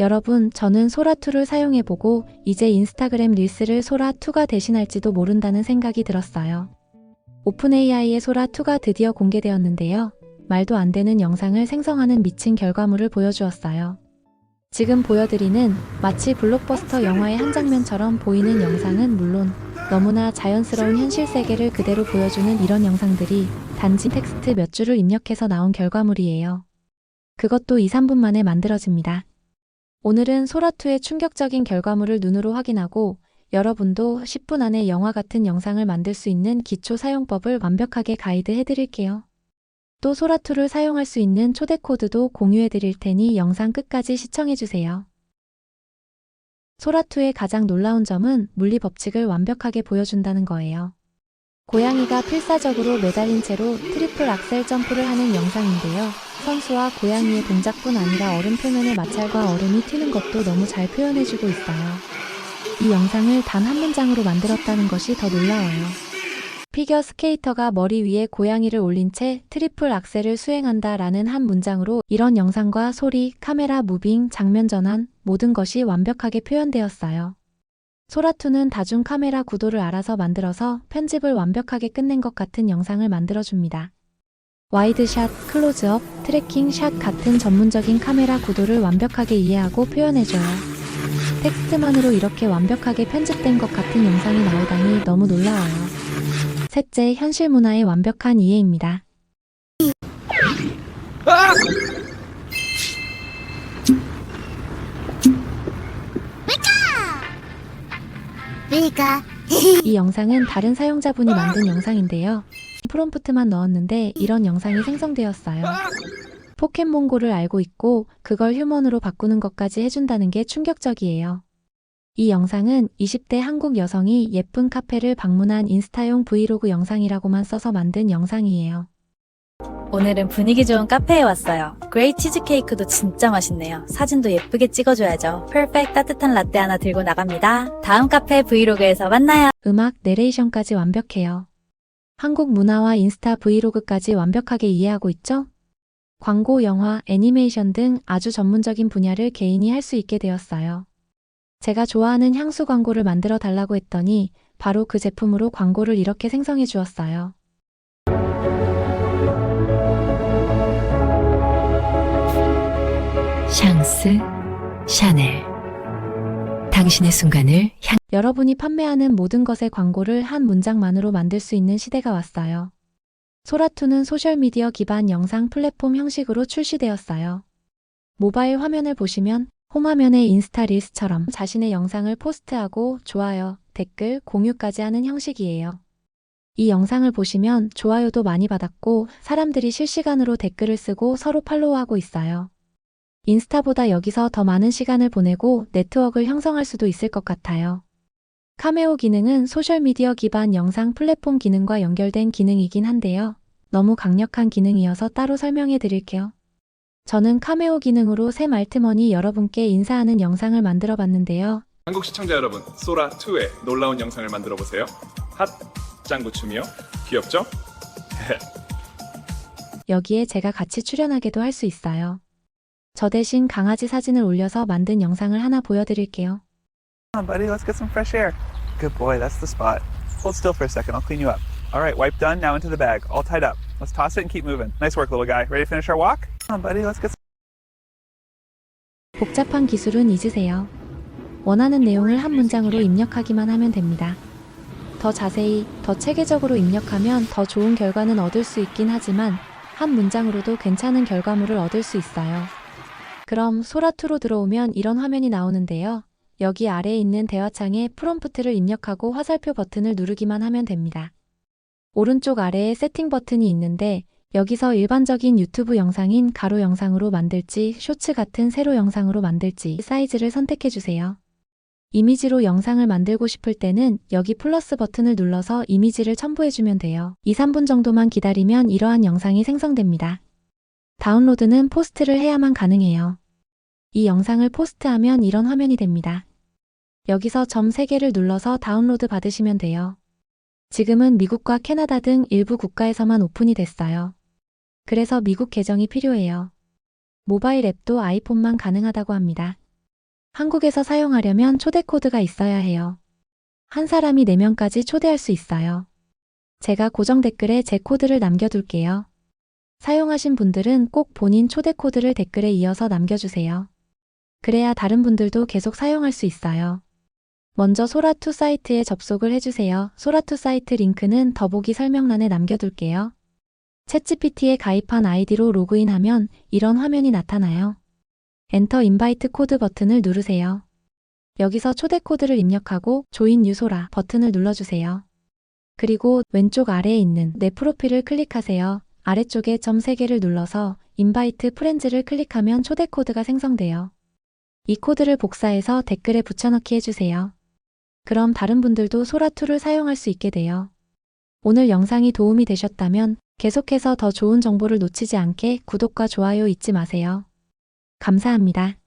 여러분, 저는 소라2를 사용해보고 이제 인스타그램 릴스를 소라2가 대신할지도 모른다는 생각이 들었어요. 오픈AI의 소라2가 드디어 공개되었는데요. 말도 안 되는 영상을 생성하는 미친 결과물을 보여주었어요. 지금 보여드리는 마치 블록버스터 영화의 한 장면처럼 보이는 영상은 물론 너무나 자연스러운 현실 세계를 그대로 보여주는 이런 영상들이 단지 텍스트 몇 줄을 입력해서 나온 결과물이에요. 그것도 2, 3분 만에 만들어집니다. 오늘은 소라2의 충격적인 결과물을 눈으로 확인하고 여러분도 10분 안에 영화 같은 영상을 만들 수 있는 기초 사용법을 완벽하게 가이드 해드릴게요. 또 소라2를 사용할 수 있는 초대 코드도 공유해 드릴 테니 영상 끝까지 시청해 주세요. 소라2의 가장 놀라운 점은 물리 법칙을 완벽하게 보여준다는 거예요. 고양이가 필사적으로 매달린 채로 트리플 악셀 점프를 하는 영상인데요. 선수와 고양이의 동작뿐 아니라 얼음 표면의 마찰과 얼음이 튀는 것도 너무 잘 표현해주고 있어요. 이 영상을 단 한 문장으로 만들었다는 것이 더 놀라워요. 피겨 스케이터가 머리 위에 고양이를 올린 채 트리플 악셀을 수행한다 라는 한 문장으로 이런 영상과 소리, 카메라 무빙, 장면 전환, 모든 것이 완벽하게 표현되었어요. 소라2는 다중 카메라 구도를 알아서 만들어서 편집을 완벽하게 끝낸 것 같은 영상을 만들어줍니다. 와이드샷, 클로즈업, 트래킹 샷 같은 전문적인 카메라 구도를 완벽하게 이해하고 표현해줘요. 텍스트만으로 이렇게 완벽하게 편집된 것 같은 영상이 나오다니 너무 놀라워요. 셋째, 현실 문화의 완벽한 이해입니다. 그러니까 이 영상은 다른 사용자분이 만든 영상인데요. 프롬프트만 넣었는데 이런 영상이 생성되었어요. 포켓몬고를 알고 있고 그걸 휴먼으로 바꾸는 것까지 해준다는 게 충격적이에요. 이 영상은 20대 한국 여성이 예쁜 카페를 방문한 인스타용 브이로그 영상이라고만 써서 만든 영상이에요. 오늘은 분위기 좋은 카페에 왔어요. 그레이 치즈케이크도 진짜 맛있네요. 사진도 예쁘게 찍어줘야죠. 퍼펙트 따뜻한 라떼 하나 들고 나갑니다. 다음 카페 브이로그에서 만나요. 음악, 내레이션까지 완벽해요. 한국 문화와 인스타 브이로그까지 완벽하게 이해하고 있죠? 광고, 영화, 애니메이션 등 아주 전문적인 분야를 개인이 할 수 있게 되었어요. 제가 좋아하는 향수 광고를 만들어 달라고 했더니 바로 그 제품으로 광고를 이렇게 생성해 주었어요. 샹스 샤넬 당신의 순간을 향 여러분이 판매하는 모든 것의 광고를 한 문장만으로 만들 수 있는 시대가 왔어요. 소라2는 소셜미디어 기반 영상 플랫폼 형식으로 출시되었어요. 모바일 화면을 보시면 홈화면의 인스타 릴스처럼 자신의 영상을 포스트하고 좋아요, 댓글, 공유까지 하는 형식이에요. 이 영상을 보시면 좋아요도 많이 받았고 사람들이 실시간으로 댓글을 쓰고 서로 팔로우하고 있어요. 인스타보다 여기서 더 많은 시간을 보내고 네트워크를 형성할 수도 있을 것 같아요. 카메오 기능은 소셜미디어 기반 영상 플랫폼 기능과 연결된 기능이긴 한데요. 너무 강력한 기능이어서 따로 설명해 드릴게요. 저는 카메오 기능으로 새 말트머니 여러분께 인사하는 영상을 만들어 봤는데요. 한국 시청자 여러분, 소라2의 놀라운 영상을 만들어 보세요. 핫 짱구춤이요. 귀엽죠? 여기에 제가 같이 출연하게도 할 수 있어요. 저 대신 강아지 사진을 올려서 만든 영상을 하나 보여드릴게요. Come on, buddy. Let's get some fresh air. Good boy. That's the spot. Hold still for a second. I'll clean you up. All right, wipe done. Now into the bag. All tied up. Let's toss it and keep moving. Nice work, little guy. Ready to finish our walk? Come on, buddy. Let's get 복잡한 기술은 잊으세요. 원하는 내용을 한 문장으로 입력하기만 하면 됩니다. 더 자세히, 더 체계적으로 입력하면 더 좋은 결과는 얻을 수 있긴 하지만 한 문장으로도 괜찮은 결과물을 얻을 수 있어요. 그럼 소라2로 들어오면 이런 화면이 나오는데요. 여기 아래에 있는 대화창에 프롬프트를 입력하고 화살표 버튼을 누르기만 하면 됩니다. 오른쪽 아래에 세팅 버튼이 있는데 여기서 일반적인 유튜브 영상인 가로 영상으로 만들지 쇼츠 같은 세로 영상으로 만들지 사이즈를 선택해 주세요. 이미지로 영상을 만들고 싶을 때는 여기 플러스 버튼을 눌러서 이미지를 첨부해 주면 돼요. 2, 3분 정도만 기다리면 이러한 영상이 생성됩니다. 다운로드는 포스트를 해야만 가능해요. 이 영상을 포스트하면 이런 화면이 됩니다. 여기서 점 3개를 눌러서 다운로드 받으시면 돼요. 지금은 미국과 캐나다 등 일부 국가에서만 오픈이 됐어요. 그래서 미국 계정이 필요해요. 모바일 앱도 아이폰만 가능하다고 합니다. 한국에서 사용하려면 초대 코드가 있어야 해요. 한 사람이 4명까지 초대할 수 있어요. 제가 고정 댓글에 제 코드를 남겨둘게요. 사용하신 분들은 꼭 본인 초대 코드를 댓글에 이어서 남겨주세요. 그래야 다른 분들도 계속 사용할 수 있어요. 먼저 소라2 사이트에 접속을 해주세요. 소라2 사이트 링크는 더보기 설명란에 남겨둘게요. 챗GPT에 가입한 아이디로 로그인하면 이런 화면이 나타나요. 엔터 인바이트 코드 버튼을 누르세요. 여기서 초대 코드를 입력하고 조인 유소라 버튼을 눌러주세요. 그리고 왼쪽 아래에 있는 내 프로필을 클릭하세요. 아래쪽에 점 3개를 눌러서 인바이트 프렌즈를 클릭하면 초대 코드가 생성돼요. 이 코드를 복사해서 댓글에 붙여넣기 해주세요. 그럼 다른 분들도 소라2를 사용할 수 있게 돼요. 오늘 영상이 도움이 되셨다면 계속해서 더 좋은 정보를 놓치지 않게 구독과 좋아요 잊지 마세요. 감사합니다.